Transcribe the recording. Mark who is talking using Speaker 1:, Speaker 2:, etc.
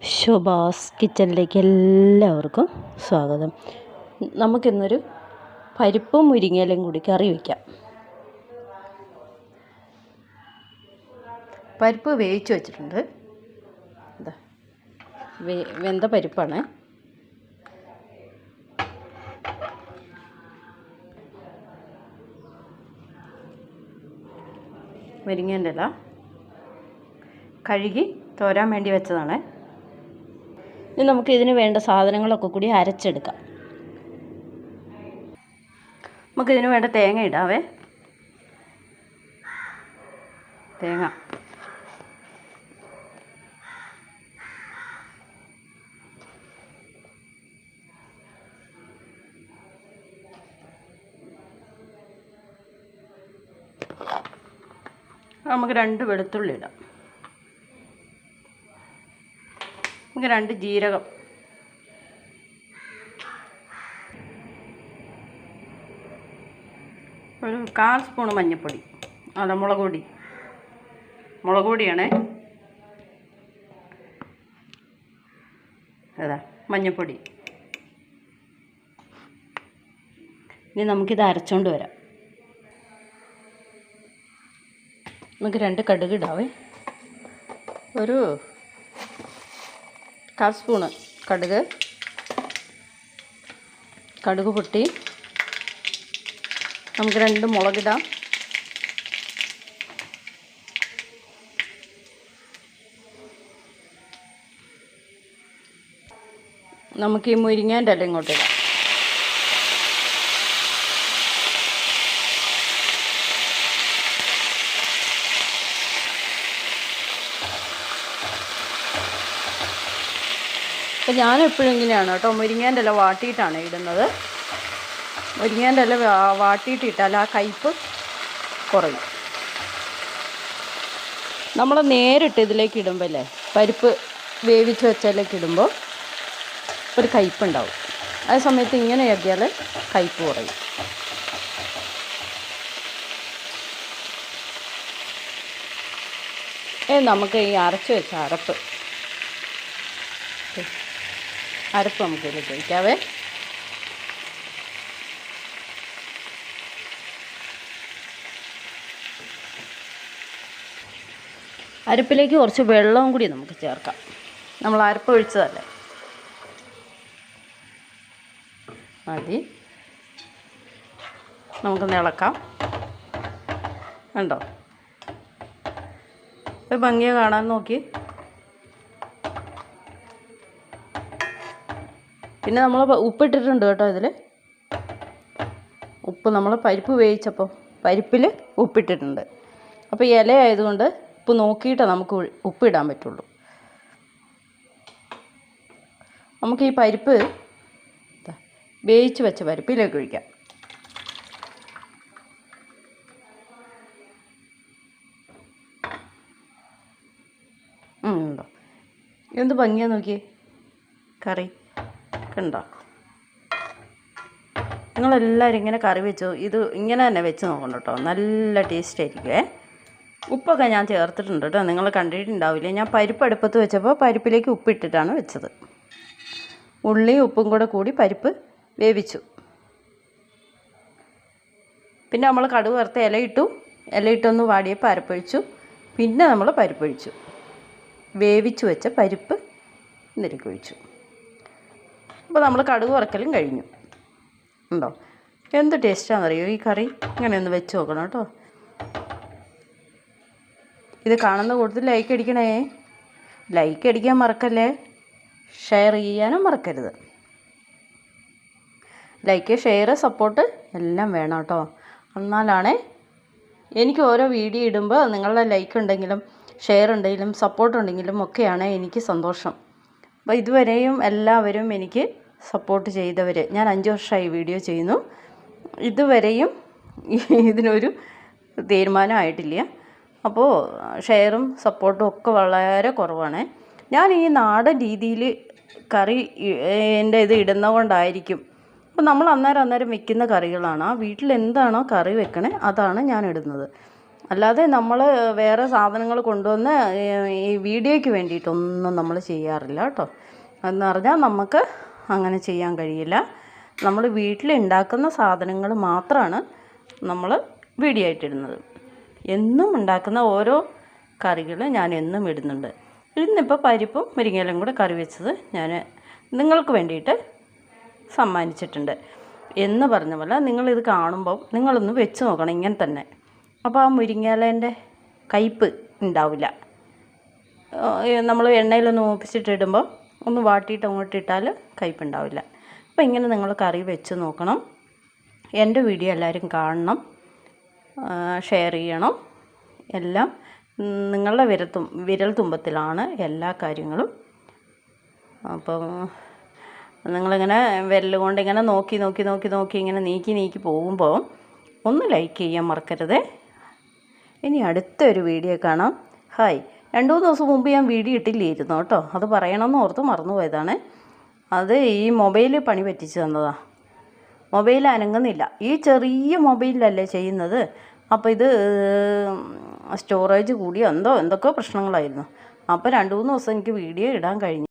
Speaker 1: ശോഭാസ് കിച്ചണിലേക്ക് എല്ലാവർക്കും സ്വാഗതം. നമുക്കിന്നൊരു പരിപ്പും മുരിങ്ങയിലും കൂടി കറി വയ്ക്കാം പരിപ്പ് വേവിച്ച് വെച്ചിട്ടുണ്ട്. എന്താ വെന്ത പരിപ്പാണ്. മുരിങ്ങേന്റെ ഇല കഴുകി തോരാൻ വേണ്ടി വെച്ചതാണ്. ഇനി നമുക്ക് ഇതിന് വേണ്ട സാധനങ്ങളൊക്കെ കൂടി അരച്ചെടുക്കാം. നമുക്ക് ഇതിന് വേണ്ട തേങ്ങ ഇടാവേ. തേങ്ങ. നമുക്ക് രണ്ട് വെളുത്തുള്ളി ഇടാം. നമുക്ക് രണ്ട് ജീരകം. ഒരു കാൽ സ്പൂൺ മഞ്ഞൾപ്പൊടി അല്ല മുളക് പൊടി. മുളക് പൊടിയാണേ. അതാ മഞ്ഞൾപ്പൊടി ഇനി നമുക്കിത് അരച്ചോണ്ട് വരാം. നമുക്ക് രണ്ട് കടുക് ഇടാവേ. ഒരു കാൽ സ്പൂണ് കടുക്. കടുക് പൊട്ടി. നമുക്ക് രണ്ട് മുളകിടാം. നമുക്ക് ഈ മുരിങ്ങേന്റെ ഇല ഇങ്ങോട്ട് അപ്പം ഞാൻ എപ്പോഴും ഇങ്ങനെയാണ് കേട്ടോ മുരിങ്ങേന്റെ ഇല വാട്ടിയിട്ടാണ് ഇടുന്നത്. മുരിങ്ങേന്റെ ഇല വാട്ടിയിട്ടിട്ടാൽ ആ കയ്പ്പ് കുറയും. നമ്മൾ നേരിട്ട് ഇതിലേക്ക് ഇടുമ്പോൾ അല്ലേ പരിപ്പ് വേവിച്ച് വെച്ചതിലേക്ക് ഇടുമ്പോൾ ഒരു കയ്പ്പുണ്ടാവും. ആ സമയത്ത് ഇങ്ങനെ ആക്കിയാൽ കയ്പ്പ് കുറയും. നമുക്ക് ഈ അരച്ച് വെച്ച അരപ്പ്. അരപ്പ് നമുക്ക് ഇതിലേക്ക് ഒഴിക്കാവേ. അരപ്പിലേക്ക് കുറച്ച് വെള്ളവും കൂടി നമുക്ക് ചേർക്കാം. നമ്മൾ അരപ്പ് ഒഴിച്ചതല്ലേ? മതി. നമുക്ക് ഇളക്കാം. കണ്ടോ? ഭംഗിയെ കാണാൻ നോക്കി. പിന്നെ നമ്മൾ ഉപ്പിട്ടിട്ടുണ്ട് കേട്ടോ ഇതിൽ ഉപ്പ് നമ്മൾ പരിപ്പ് വേവിച്ചപ്പോൾ പരിപ്പിൽ ഉപ്പിട്ടിട്ടുണ്ട്. അപ്പോൾ ഇല ആയതുകൊണ്ട് ഉപ്പ് നോക്കിയിട്ടേ നമുക്ക് ഉപ്പിടാൻ പറ്റുള്ളൂ. നമുക്ക് ഈ പരിപ്പ് വേവിച്ച് വെച്ച പരിപ്പിലേക്ക് ഒഴിക്കാം. എന്ത് ഭംഗിയാ നോക്കിയേ? കറി. കണ്ടോ നിങ്ങളെല്ലാവരും ഇങ്ങനെ കറി വെച്ചു? ഇത് ഇങ്ങനെ തന്നെ വെച്ച് നോക്കണം കേട്ടോ നല്ല ടേസ്റ്റ് ആയിരിക്കുമേ ഉപ്പൊക്കെ ഞാൻ ചേർത്തിട്ടുണ്ട് കേട്ടോ നിങ്ങൾ കണ്ടിട്ടുണ്ടാവില്ലേ? ഞാൻ പരിപ്പ് അടുപ്പത്ത് വെച്ചപ്പോൾ പരിപ്പിലേക്ക് ഉപ്പിട്ടിട്ടാണ് വെച്ചത്. ഉള്ളി ഉപ്പും കൂടെ കൂടി പരിപ്പ് വേവിച്ചു. പിന്നെ നമ്മൾ കടുക് വറുത്ത് ഇലയിട്ടു ഇലയിട്ടൊന്ന് വാടിയപ്പോൾ അരപ്പൊഴിച്ചു. പിന്നെ നമ്മൾ പരിപ്പൊഴിച്ചു. വേവിച്ചു വെച്ച പരിപ്പ് നിരക്കൊഴിച്ചു അപ്പോൾ നമ്മൾ കടുക് വറക്കലും കഴിഞ്ഞു. ഉണ്ടോ? എന്ത് ടേസ്റ്റാണെന്നറിയോ ഈ കറി ഇങ്ങനെ ഒന്ന് വെച്ച് നോക്കണം കേട്ടോ. ഇത് കാണുന്ന കൂടുതൽ ലൈക്ക് അടിക്കണേ. ലൈക്ക് അടിക്കാൻ മറക്കല്ലേ? ഷെയർ ചെയ്യാനും മറക്കരുത്. ലൈക്ക് ഷെയർ സപ്പോർട്ട് എല്ലാം വേണം കേട്ടോ. എന്നാലാണേ എനിക്ക് ഓരോ വീഡിയോ ഇടുമ്പോൾ നിങ്ങളുടെ ലൈക്ക് ഉണ്ടെങ്കിലും ഷെയർ ഉണ്ടെങ്കിലും സപ്പോർട്ട് ഉണ്ടെങ്കിലും ഒക്കെയാണ് എനിക്ക് സന്തോഷം. അപ്പോൾ ഇതുവരെയും എല്ലാവരും എനിക്ക് സപ്പോർട്ട് ചെയ്തവർ ഞാൻ അഞ്ച് വർഷമായി വീഡിയോ ചെയ്യുന്നു. ഇതുവരെയും ഇതിനൊരു തീരുമാനമായിട്ടില്ല. അപ്പോൾ ഷെയറും സപ്പോർട്ടും ഒക്കെ വളരെ കുറവാണ്. ഞാൻ ഈ നാടൻ രീതിയിൽ കറി എന്റെ ഇത് ഇടുന്നതുകൊണ്ടായിരിക്കും. അപ്പോൾ നമ്മൾ അന്നേരം അന്നേരം വെക്കുന്ന കറികളാണ്. ആ വീട്ടിൽ എന്താണോ കറി വെക്കണേ അതാണ് ഞാൻ ഇടുന്നത്. അല്ലാതെ നമ്മൾ വേറെ സാധനങ്ങൾ കൊണ്ടുവന്ന് ഈ വീഡിയോയ്ക്ക് വേണ്ടിയിട്ടൊന്നും നമ്മൾ ചെയ്യാറില്ല കേട്ടോ. എന്ന് പറഞ്ഞാൽ നമുക്ക് അങ്ങനെ ചെയ്യാൻ കഴിയില്ല. നമ്മൾ വീട്ടിൽ ഉണ്ടാക്കുന്ന സാധനങ്ങൾ മാത്രമാണ് നമ്മൾ വീഡിയോ ആയിട്ടിടുന്നത് എന്നും ഉണ്ടാക്കുന്ന ഓരോ കറികൾ ഞാൻ എന്നും ഇടുന്നുണ്ട്. ഇന്നിപ്പോൾ പരിപ്പും മുരിങ്ങയിലും കൂടെ കറി വെച്ചത് ഞാൻ നിങ്ങൾക്ക് വേണ്ടിയിട്ട് സമ്മാനിച്ചിട്ടുണ്ട്. എന്ന് പറഞ്ഞ പോലെ നിങ്ങളിത് കാണുമ്പോൾ നിങ്ങളൊന്ന് വെച്ച് നോക്കണം ഇങ്ങനെ തന്നെ. അപ്പോൾ ആ മുരിങ്ങയിലേന്റെ കയ്പ്പ് ഉണ്ടാവില്ല. നമ്മൾ എണ്ണയിലൊന്ന് മൂപ്പിച്ചിട്ടിടുമ്പോൾ ഒന്ന് വാട്ടിയിട്ട് അങ്ങോട്ട് ഇട്ടാൽ കയ്പുണ്ടാവില്ല അപ്പോൾ ഇങ്ങനെ നിങ്ങൾ കറി വെച്ച് നോക്കണം. എന്റെ വീഡിയോ എല്ലാവരും കാണണം. ഷെയർ ചെയ്യണം. എല്ലാം നിങ്ങളുടെ വിരത്തും വിരൽ തുമ്പത്തിലാണ് എല്ലാ കാര്യങ്ങളും. അപ്പോൾ നിങ്ങളിങ്ങനെ വിരൽ കൊണ്ട് ഇങ്ങനെ നോക്കി നോക്കി നോക്കി നോക്കി ഇങ്ങനെ നീക്കി നീക്കി പോകുമ്പോൾ ഒന്ന് ലൈക്ക് ചെയ്യാൻ മറക്കരുത്. ഇനി അടുത്തൊരു വീഡിയോ കാണാം. ഹായ്. രണ്ട് മൂന്ന് ദിവസം മുമ്പ് ഞാൻ വീഡിയോ ഇട്ടില്ലായിരുന്നു കേട്ടോ. അത് പറയണമെന്ന് ഓർത്ത് മറന്നുപോയതാണ്. അത് ഈ മൊബൈൽ പണി പറ്റിച്ച് തന്നതാണ് മൊബൈൽ അനങ്ങുന്നില്ല. ഈ ചെറിയ മൊബൈലിലല്ലേ ചെയ്യുന്നത്? അപ്പോൾ ഇത് സ്റ്റോറേജ് കൂടി എന്തോ എന്തൊക്കെയോ പ്രശ്നങ്ങളായിരുന്നു. അപ്പോൾ രണ്ട് മൂന്ന് ദിവസം എനിക്ക് വീഡിയോ ഇടാൻ കഴിഞ്ഞില്ല